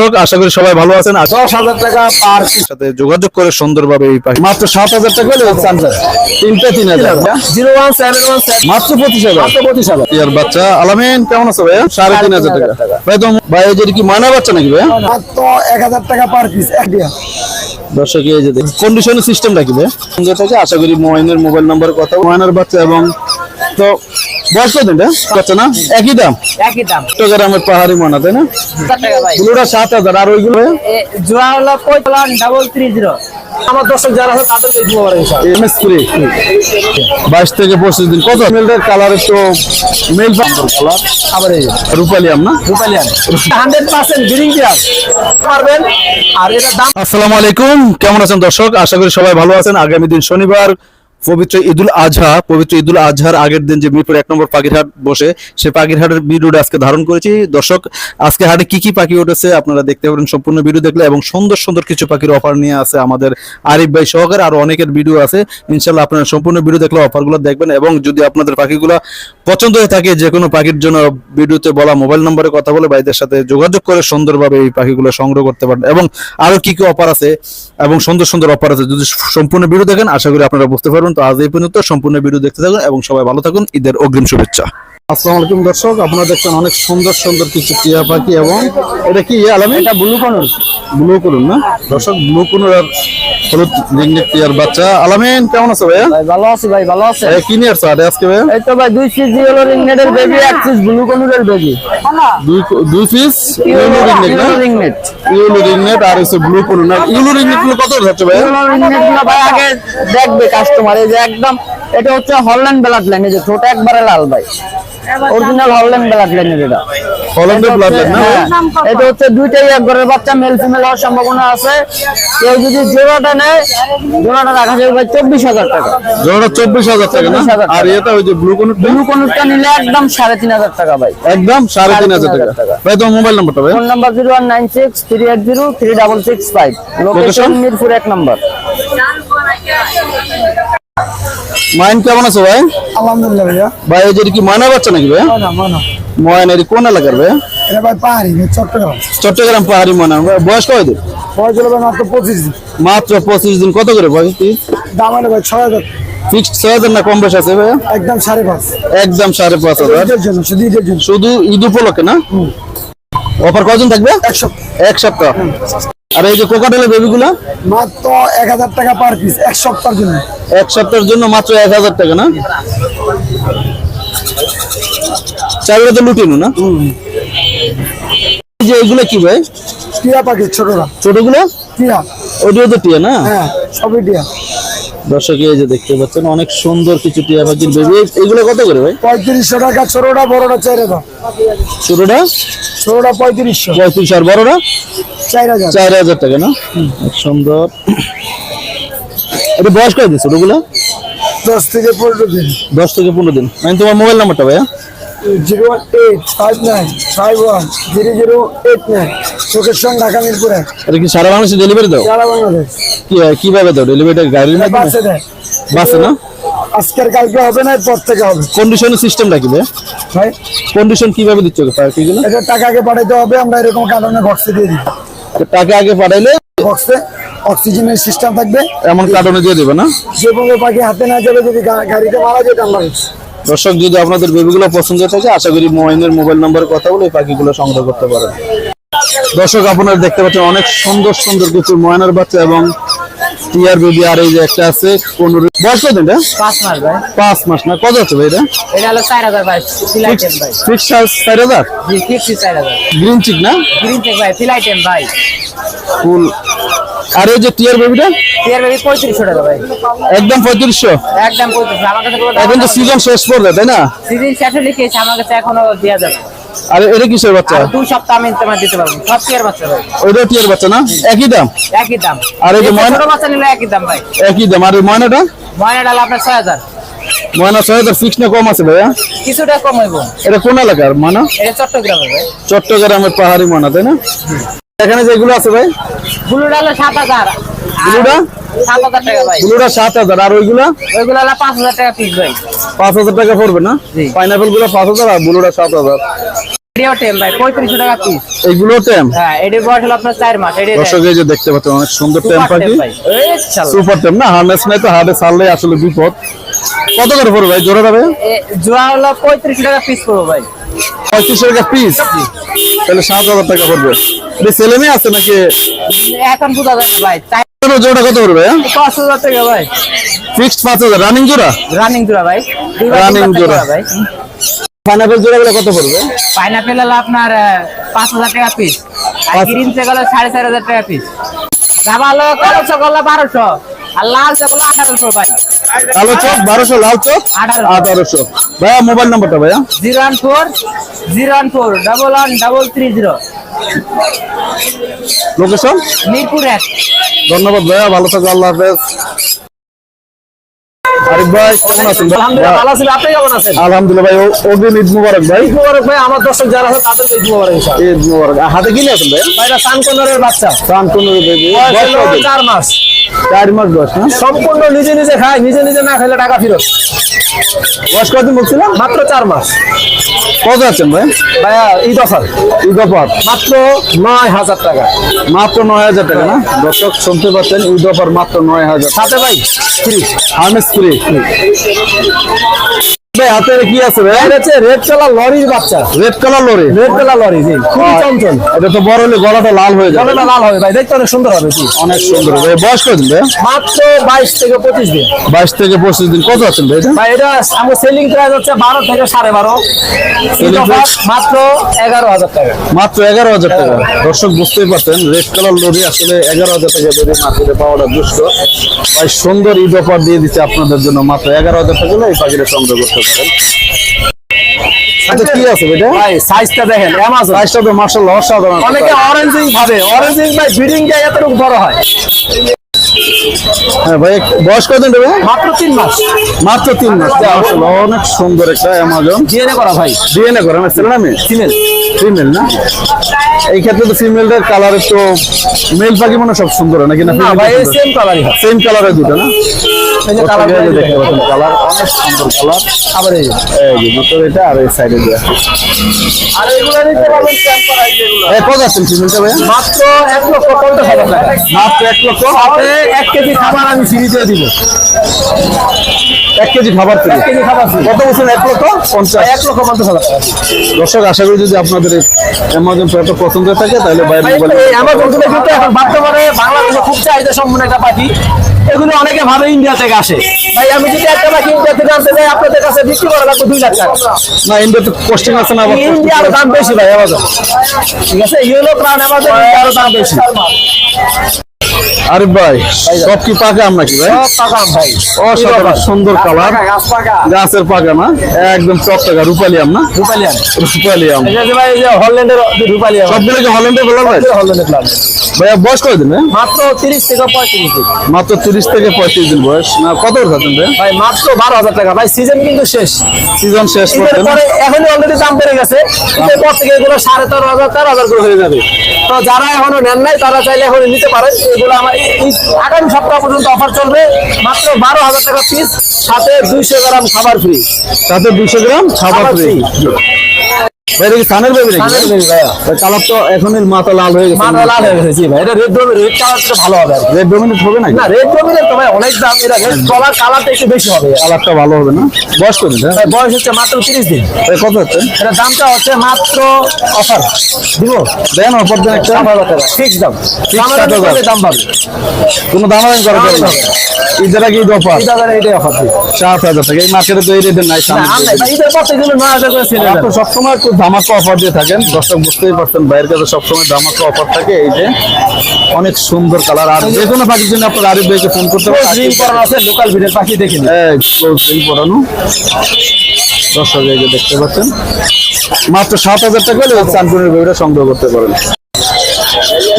দর্শক আশা করি সবাই ভালো আছেন। দশ হাজার টাকা পার সাথে যোগাযোগ করে সুন্দরভাবে এই পাখি। মাত্র সাত হাজার টাকা হলে তিনটা তিন হাজার জিরো ওয়ান সেভেন ওয়ান মাত্র পঁচিশ হাজার। মাত্র পঁচিশ হাজার। ইয়ার বাচ্চা আলামিন কেমন আছে ভাইয়া? সাড়ে তিন হাজার টাকা। ভাই তো ভাই এই যে কি ময়না বাচ্চা নাকি ভাইয়া? মাত্র এক হাজার টাকা পার পিস এক দর্শক এই যে কন্ডিশনের সিস্টেম রাখবে সুন্দর থাকে আশা করি ময়নের মোবাইল নাম্বার কথা। ময়নার বাচ্চা এবং তো বয়স কত এটা? না? একই দাম? একই দাম। চট্টগ্রামের পাহাড়ি তাই না? সাত হাজার আর ওইগুলো জোড়া হলো পঁয়তাল্লিশ ডাবল থ্রি জিরো আমার দর্শক যারা আছে তাদেরকে দিব এমএস ফ্রি বাইশ থেকে পঁচিশ দিন। কত? মেলটার কালার একটু মেল কালার আবার এই রূপালিয়াম না? রূপালিয়ান হান্ড্রেড পার্সেন্ট গ্রিন পারবেন? আর এটার দাম আসসালামু আলাইকুম। কেমন আছেন দর্শক? আশা করি সবাই ভালো আছেন। আগামী দিন শনিবার পবিত্র ঈদুল আজহা, পবিত্র ঈদুল আজহার আগের দিন যে মিরপুর এক নম্বর পাখিরহাট বসে সেই পাখিরহাটের ভিডিওটা আজকে ধারণ করেছি। দর্শক, আজকে হাটে কি কি পাখি উঠেছে আপনারা দেখতে পারেন সম্পূর্ণ ভিডিও দেখলে এবং সুন্দর সুন্দর কিছু পাখির অফার নিয়ে আছে আমাদের আরিফ ভাই সহকারে আরও অনেকের ভিডিও আছে। ইনশাল্লাহ আপনারা সম্পূর্ণ ভিডিও দেখলে অফারগুলো দেখবেন এবং যদি আপনাদের পাখিগুলো পছন্দ হয়ে থাকে যে কোনো পাখির জন্য ভিডিওতে বলা মোবাইল নম্বরে কথা বলে ভাইদের সাথে যোগাযোগ করে সুন্দরভাবে এই পাখিগুলো সংগ্রহ করতে পারেন এবং আরও কি কি অফার আছে এবং সুন্দর সুন্দর অফার আছে যদি সম্পূর্ণ ভিডিও দেখেন, আশা করি আপনারা বুঝতে পারবেন। তো আজ এই পর্যন্ত সম্পূর্ণ ভিডিও দেখতে থাকুন এবং সবাই ভালো থাকুন। ঈদের অগ্রিম শুভেচ্ছা। আসসালামু আলাইকুম দর্শক আপনারা দেখছেন অনেক সুন্দর সুন্দর কিছু টিয়া পাখি এবং এটা কি আলামে এটা ব্লু কনুর। ব্লু করুন না? দর্শক ব্লু করুন আর হলুদ রিংনেট টিয়ার বাচ্চা। আলামিন কেমন আছে ভাইয়া? ভাই ভালো আছি ভাই ভালো আছে কি নিয়ে আসছো আরে আজকে ভাইয়া? এই তো ভাই দুই পিস জিওলো রিংনেটের বেবি এক পিস ব্লু কনুরের বেবি দুই দুই পিস ইউলো রিংনেট না? রিংনেট রিংনেট আর হচ্ছে ব্লু করুন না ইউলো রিংনেটগুলো কত যাচ্ছে ভাইয়া? ইউলো রিংনেটগুলো ভাই আগে দেখবে কাস্টমার এই যে একদম এটা হচ্ছে হল্যান্ড ব্লাড লাইন এই যে ছোট একবারে লাল ভাই। অরিজিনাল হল্যান্ড ব্লাড লাইন এটা। হল্যান্ডের ব্লাড লাইন না? হ্যাঁ, এটা হচ্ছে দুইটাই এক ঘরের বাচ্চা মেল ফিমেল হওয়ার সম্ভাবনা আছে। কেউ যদি জোড়াটা নেয় জোড়াটা রাখা যাবে ভাই চব্বিশ হাজার টাকা। জোড়া চব্বিশ হাজার টাকা না? আর এটা ওই যে ব্লু কোন ব্লু কনুরটা নিলে একদম সাড়ে তিন হাজার টাকা ভাই। একদম সাড়ে তিন হাজার টাকা। ভাই তোমার মোবাইল নাম্বারটা ভাই। Phone number zero one nine six three eight zero three double six five. Location Mirpur এক নম্বর। মাইন কেমন আছে ভাই? আলহামদুলিল্লাহ ভাইয়া। ভাই যে কি ময়না বাচ্চা নাকি ভাই? না মানো ময়না। এর কোন এলাকার ভাই? এটা ভাই পাহাড়ি চট্টগ্রাম। চট্টগ্রাম পাহাড়ি ময়না। বয়স কয় দিন? বয়স হলো মাত্র পঁচিশ দিন। মাত্র পঁচিশ দিন। কত করে ভাই দাম হলো ভাই ছয় হাজার। ফিক্সড ছয় হাজার না কম বেশ আছে ভাই? একদম সাড়ে পাঁচ। একদম সাড়ে পাঁচ হাজার। শুধু ঈদের জন্য। শুধু ঈদ উপলক্ষে না? অফার কজন থাকবে? একশো এক সপ্তাহ। আর এই যে কোকাটেলের বেবিগুলো মাত্র এক হাজার টাকা পার পিস এক সপ্তাহের জন্য। এক সপ্তাহের জন্য মাত্র এক হাজার টাকা না? চাইলে তো লুটিনু না? এই যে এগুলো কি ভাই? টিয়া পাখি ছোটরা। ছোটগুলো? টিয়া। ওইটিও তো টিয়া না? হ্যাঁ সবই টিয়া। দর্শক এই যে দেখতে পাচ্ছেন অনেক সুন্দর কিছু টিয়া পাখির বেবি এগুলো কত করে ভাই? পঁয়ত্রিশশো টাকা ছোটটা বড়টা চার হাজার। ছোটটা? ছোটটা পঁয়ত্রিশশো। পঁয়ত্রিশ আর বড়টা? চার হাজার। চার হাজার টাকা না? সুন্দর। এটা বয়স কয় দিন ছোটগুলো? দশ থেকে পনেরো দিন। দশ থেকে পনেরো দিন। মানে তোমার মোবাইল নাম্বারটা ভাইয়া? Zero one eight five nine five one zero zero eight nine. Location Dhaka মিরপুরে। এটা কি সারা বাংলাদেশে ডেলিভারি দাও? সারা বাংলাদেশ। কীভাবে দাও? ডেলিভারিটা গাড়ির মাধ্যমে বাসে দেয়। বাসে না? আজকের কালকে হবে না পর থেকে হবে। কন্ডিশনের ভাই? কন্ডিশন কীভাবে দিচ্ছ পাখিগুলো এটা টাকাকে পাঠাইতে হবে আমরা এরকম কারণে বক্সে দিয়ে দিই। টাকা আগে পাঠাইলে বক্সে অক্সিজেনের সিস্টেম থাকবে। এমন কার্টনে দিয়ে দেবে না? যে পাখি হাতে না যাবে যদি গাড়িতে মারা যায় আমরা দর্শক যদি আপনাদের বেবিগুলো পছন্দ থাকে আশা করি মোবাইলের মোবাইল নাম্বারে কথা বলে এই পাখিগুলো সংগ্রহ করতে পারেন। দর্শক আপনারা দেখতে পাচ্ছেন অনেক সুন্দর সুন্দর কিছু ময়নার বাচ্চা এবং টিয়ার বেবি আর এই যে একটা আছে পনেরো বয়স কত এটা? পাঁচ মাস ভাই। পাঁচ মাস না কত আছে ভাই এটা? এটা হলো চার হাজার ভাই। ফিক্স চার হাজার? গ্রিন চিক না? গ্রিন চেক ভাই ফিলাইটেম ভাই। ফুল আর এই যে টিয়ার বেবিটা টিয়ার বেবি পঁয়ত্রিশশো টাকা ভাই। একদম পঁয়ত্রিশশো? একদম পঁয়ত্রিশ আমার কাছে এখন তো সিজন শেষ পড়বে তাই না? সিজন শেষে লিখেছে আমার কাছে এখনও দেওয়া যাবে। আর এটা কিসের বাচ্চা? দুই সপ্তাহ আমি তোমার দিতে পারব। সব টিয়ার বাচ্চা ভাই। টিয়ার বাচ্চা না? একই দাম? একই দাম। আর এই যে ময়না- ছোট বাচ্চা নিলে একই দাম ভাই। একই দাম। আর এই ময়নাটা? ময়না ডাল আপনার ছয় হাজার। ময়না ছয় হাজার ফিক্স না কম আছে ভাইয়া? কিছুটা কম হইব। এটা কোন এলাকার এটা চট্টগ্রামে ভাই। চট্টগ্রামের পাহাড়ি ময়না তাই না? এখানে যেগুলো আছে ভাই? ব্লু ডাল সাত হাজার। ব্লুটা? সাত হাজার টাকা ভাই সাত হাজার আর ওইগুলা? ওইগুলো হলো পাঁচ হাজার টাকা পিস ভাই। পাঁচ হাজার টাকা পড়বে না। পাইনাপেলগুলো পাঁচ হাজার আর বুলুটা সাত হাজার। এটিও টেম ভাই পঁয়ত্রিশশো টাকা পিস এইগুলো টেম হ্যাঁ এটির বয়স হলো আপনার চার মাস এটি দর্শক এই যে দেখতে পাচ্ছেন অনেক সুন্দর টেম পাখি। সুপার টেম না? হার্নেস নাই তো হার্নেস ছাড়লে আসলে বিপদ। কত করে পড়বে ভাই? জোড়া যাবে জোড়া হলো পঁয়ত্রিশশো টাকা পিস করব ভাই। পঁয়ত্রিশশো টাকা পিস তাহলে সাত হাজার টাকা পড়বে। এটা ছেলে মেয়ে আছে নাকি? এখন বোঝা যাবে ভাই। চার জোড়া কত পড়বে পাঁচ হাজার টাকা ভাই। ফিক্সড পাঁচ হাজার। রানিং জোড়া? রানিং জোড়া ভাই। দুই বার Running তিনবার জোড়া। করা ভাই পাইনাপেল জোড়া গুলো কত পড়বে? পাইনাপেল হলো আপনার পাঁচ হাজার টাকা পিস আর গ্রিন চেক সাড়ে চার হাজার টাকা পিস জামা কালো চক বারোশো। আর লাল চক আঠারোশো ভাই। কালো চোখ বারোশো লাল চোখ আঠারোশো। আঠারোশো। ভাইয়া মোবাইল নাম্বারটা ভাইয়া। Zero one four zero one four double one double three zero location Mirpur এক। ধন্যবাদ ভাইয়া ভালো থাকো আল্লাহ হাফেজ। ভাই কেমন আছেন আলহামদুলিল্লাহ ভালো আছি আপনি কেমন আছেন? আলহামদুলিল্লাহ ভাই অগ্রিম ঈদ মুবারক ভাই। ঈদ মোবারক ভাই আমার দর্শক যারা আছে তাদের ঈদ মোবারক ইনশাআল্লাহ। ঈদ মুবারক। আর হাতে কিনে আছেন ভাই? ভাই এটা বাচ্চা। বেবি বয়স মাস। চার মাস বয়স না? সম্পূর্ণ নিজে নিজে খায় নিজে নিজে না খেলে টাকা ফেরত। বয়স কতদিন বলছিলাম? মাত্র চার মাস। কত আছেন ভাই? ভাইয়া ঈদ অফার। ঈদ অফার। মাত্র নয় হাজার টাকা। মাত্র নয় হাজার টাকা না? দর্শক শুনতে পাচ্ছেন ঈদ অফার মাত্র নয় হাজার। সাথে ভাই ফ্রি হার্নেস ফ্রি ভাই হাতে কি আছে ভাই এটা হচ্ছে রেড কালার লরির বাচ্চা। Red color lory? Red color lory জি খুবই চঞ্চল এটা তো বড় হলে গলাটা লাল হয়ে যাবে। গলাটা লাল হবে ভাই দেখতে অনেক সুন্দর হবে জি। অনেক সুন্দর ভাই বয়স কত ভাই? মাত্র বাইশ থেকে পঁচিশ দিন। বাইশ থেকে পঁচিশ দিন। কত আছেন ভাই এটা? ভাই এটা আমার সেলিং প্রাইস হচ্ছে বারো থেকে মাত্র টাকা। মাত্র এগারো হাজার টাকা। দর্শক বুঝতেই পারছেন রেড কালার লরি আসলে এগারো হাজার টাকা বেরিয়ে মার্কেটে পাওয়াটা দুষ্ট। ভাই সুন্দর ঈদ অফার দিয়ে দিচ্ছে আপনাদের জন্য। মাত্র এগারো হাজার টাকা এই পাখিটা সংগ্রহ করতে পারেন সাথে কি আছে বেটা ভাই সাইজটা দেখেন অ্যামাজন প্রাইসটা তো মার্শাল্লাহ অসাধারণ। অনেকে অরেঞ্জিং ভাবে। অরেঞ্জিং ভাই ব্রিডিং টা এতটুকু বড় হয়। হ্যাঁ ভাই বয়স কতদিন দেবে মাত্র তিন মাস। মাত্র তিন মাস। অনেক সুন্দর একটা অ্যামাজন ডিএনএ করা ভাই। ডিএনএ করা না ছেলে না মেয়ে ফিমেল না? এই ক্ষেত্রে তো ফিমেলদের কালার একটু মেল পাখি মনে সব সুন্দর নাকি না ভাই সেম কালারই হয়। সেম কালারের দুটো না? এই যে কালার অনেক সুন্দর কালার আবার এই ভিতরে এটা আর এই সাইডে যে আর এগুলো নিতে পারবেন। এই কত আছেন ফিমেলটা ভাই মাত্র এক লক্ষ পঞ্চাশ হাজার টাকা। মাত্র এক লক্ষ? সাথে এক কেজি খাবার আমি ফ্রি দিয়ে দিব। এক কেজি খাবার খাবার কত বলছেন এক লক্ষ পঞ্চাশ। এক লক্ষ পঞ্চাশ হাজার দর্শক আশা করি যদি আপনাদের অ্যামাজন প্যাটা পছন্দ থাকে তাহলে বাইরে ভাই, মোবাইল বন্ধুরা কিন্তু এখন বর্তমানে বাংলাদেশে খুব চাহিদা সম্পন্ন একটা পাখি। এগুলো অনেকে ভাবে ইন্ডিয়া থেকে আসে। ভাই আমি যদি একটা পাখি ইন্ডিয়া থেকে আনতে যাই আপনাদের কাছে বিক্রি করা লাগবে দুই লাখ টাকা। না ইন্ডিয়াতে পোস্টিং আছে না আবার ইন্ডিয়ার দাম বেশি ভাই আমাদের ঠিক আছে? ইয়েলো প্রাণ আমাদের ইন্ডিয়ার দাম বেশি। আরে ভাই সব কি পাকা আমরা কি ভাই? অসাধারণ সুন্দর কালার। গাছের পাকা না? একদম চকচকা রূপালি আম না? রূপালি আম। ভাই এই যে হল্যান্ডের সবগুলো কি হল্যান্ডে বলা ভাই হল্যান্ডের প্লান বয়স কত দিন মাত্র থেকে পঁয়ত্রিশ দিন। মাত্র তিরিশ থেকে পঁয়ত্রিশ দিন বয়স। না কত খাচ্ছেন ভাই ভাই মাত্র বারো হাজার টাকা। ভাই সিজন কিন্তু শেষ। সিজন শেষ পরে এখনই অলরেডি দাম বেড়ে গেছে। ঈদের থেকে এগুলো সাড়ে তেরো হাজার তেরো হাজার করে হয়ে যাবে। তো যারা এখনও নেন নাই তারা চাইলে এখন নিতে পারেন। এগুলো আমার আগামী সপ্তাহ পর্যন্ত অফার চলবে। মাত্র বারো হাজার টাকা পিস সাথে দুইশো গ্রাম খাবার ফ্রি সাথে দুইশো গ্রাম খাবার ফ্রি। ভাই দেখি সানের বেবি নাকি? কালার তো এখনই মাথা লাল হয়ে গেছে। মাথা লাল হয়ে গেছে। ভাই এটা রেড রেড কালারটা ভালো হবে রেড ডোমিনেট হবে নাকি? না রেড ডোমিনের তো ভাই অনেক দাম। এটা রেড কলার কালারটা একটু বেশি হবে। কালারটা ভালো হবে না? বয়স কত ভাই বয়স হচ্ছে মাত্র তিরিশ দিন। ভাই কত হচ্ছে? এটা দামটা হচ্ছে মাত্র অফার। দিব? দেন অফার দেন একটা। সাত হাজার ফিক্স দাম। সাত হাজার। দাম পাবে। কোনো দাম করা যাবে না। দামাদামি ঈদের অফার। এই দাদার অফার। দিই সাত হাজার টাকা। এই মার্কেটে তো এই রেটের নাই সামনে আর নাই। ভাই, ঈদের পর থেকে নয় হাজার করে ছেড়ে আপনি সবসময় একটু ধামাকা অফার দিয়ে থাকেন। দর্শক বুঝতেই পারছেন বাইরের কাছে সবসময় ধামাকা অফার থাকে। এই যে অনেক সুন্দর কালার আর যে কোনো পাখির জন্য আপনার আরিফ ভাইকে ফোন করতে পারেন। করানো আছে লোকাল ভিড়ের পাখি দেখে হ্যাঁ পড়ানো দর্শক এই যে দেখতে পাচ্ছেন। মাত্র সাত হাজার টাকা হলে চানপুরের বেবিটা সংগ্রহ করতে পারেন।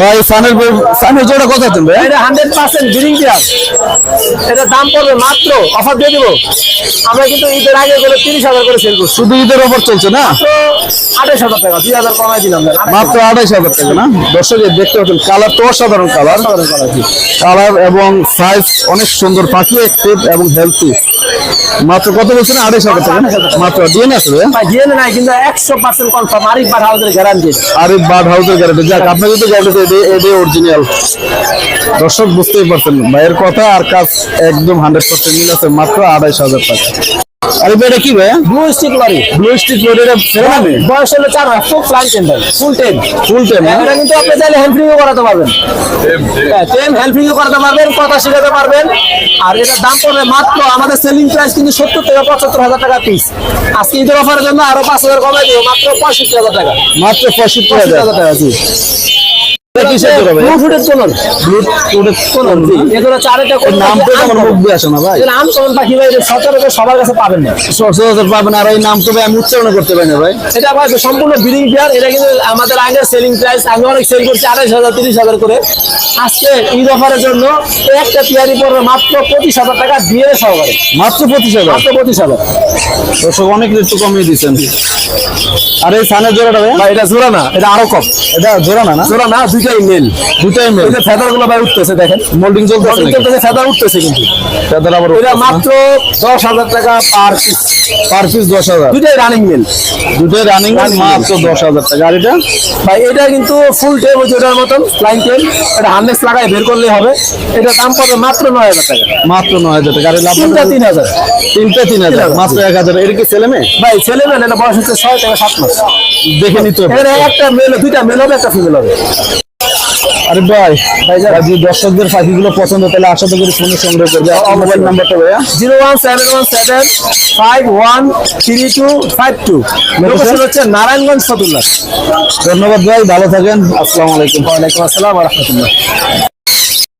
ভাই সানের সানের জোড়া কত ভাই এটা হান্ড্রেড পার্সেন্ট গ্রিন টিয়ার এটা দাম পড়বে মাত্র অফার দিয়ে দিব। আমরা কিন্তু ঈদের আগে করে তিরিশ হাজার করে সেল করছি। শুধু ঈদের অফার চলছে না? আঠাশ হাজার টাকা দুই হাজার কমাই দিলাম। মাত্র আড়াইশ হাজার টাকা না? দর্শক দেখতে পাচ্ছেন কালার তো অসাধারণ কালার কালার এবং সাইজ অনেক সুন্দর পাখি অ্যাক্টিভ এবং হেলথি মাত্র কত বলছেন? আড়াইশ হাজার টাকা মাত্র আছে ভাইয়া? ভাই জিএন নাই কিন্তু একশো পার্সেন্ট কনফার্ম আরিফ বাট হাউসের গ্যারান্টি আরে বার্ড হাউসের গ্যারান্টি যাক আপনি যদি গ্যারান্টি এটাই এটাই অরিজিনাল দর্শক বুঝতেই পারছেন ভাইয়ের কথা আর কাজ একদম হান্ড্রেড পার্সেন্ট মিল আছে মাত্র আড়াইশ হাজার টাকা। আরে এটা কি ভাইয়া blue stick lory blue stick lory এটা ছেলে নামে বয়স হলো চার মাস full flight ten full ten full time এটা কিন্তু আপনি চাইলে হ্যান্ডফ্রিও করাতে পারবেন। টেন হ্যান্ডফ্রিও করাতে পারবেন কথা শিখাতে পারবেন। আর এটার দাম পড়বে মাত্র আমাদের সেলিং প্রাইস কিন্তু সত্তর থেকে পঁচাত্তর হাজার টাকা পিস আজকে ঈদের অফারের জন্য আরও পাঁচ হাজার কমাই দিব মাত্র পঁয়ষট্টি হাজার টাকা। মাত্র পঁয়ষট্টি হাজার। হাজার টাকা জি। সবার কাছে পাবেন না। পাবেন আর এই নাম তো ভাই আমি উচ্চারণ করতে পারি না ভাই। এটা ভাই সম্পূর্ণ ব্রিডিং পেয়ার এটা কিন্তু আমাদের আগের সেলিং প্রাইস আমি অনেক সেল করছি আড়াইশ হাজার তিরিশ হাজার করে। আজকে ঈদ অফারের জন্য একটা পেয়ারি পড়বে মাত্র পঁচিশ হাজার টাকা দিয়ে সহকারে। মাত্র পঁচিশ হাজার? মাত্র পঁচিশ হাজার। অনেক একটু কমিয়ে দিচ্ছেন আর এই সানের জোড়াটা ভাই? এটা জোড়া না এটা আরও কম। এটা জোড়া না জোড়া না দুইটাই মেল দুটাই মেল যে ফেদারগুলো ভাই উঠতেছে দেখেন। মোল্ডিং চলতেছে নাকি? ফেদার উঠতেছে কিন্তু। তাদের আবার এটা মাত্র দশ হাজার টাকা পার পিস পার পিস দশ হাজার। দুইটাই রানিং মেল রানিং Running মাত্র দশ হাজার টাকা। আর এটা? ভাই এটা কিন্তু ফুল টেম যেটার মতন ফ্লাইং এটা লাগাই বের করলেই হবে। এটা দাম পড়বে মাত্র নয় হাজার টাকা। মাত্র নয় হাজার টাকা। আর লাভ তিনটা তিন হাজার। তিনটা তিন হাজার। হাজার। মাত্র এক হাজার। এটা কি ছেলে মেয়ে? ভাই ছেলে মেয়ে এটা বয়স হচ্ছে ছয় থেকে সাত মাস। দেখে নিতে হবে। একটা মেল দুইটা মেল হবে একটা ফিমেল হবে। আরে ভাই ভাই যদি দর্শকদের পাখিগুলো পছন্দ তাহলে আশা করি ফোনে সংগ্রহ করবে। মোবাইল নাম্বারটা ভাইয়া? Zero one seven one seven five one three two five two. Location হচ্ছে নারায়ণগঞ্জ ফতুল্লা ধন্যবাদ ভাই ভালো থাকেন। আসসালামু আলাইকুম। ওয়ালাইকুম আসসালাম রহমতুল্লাহ।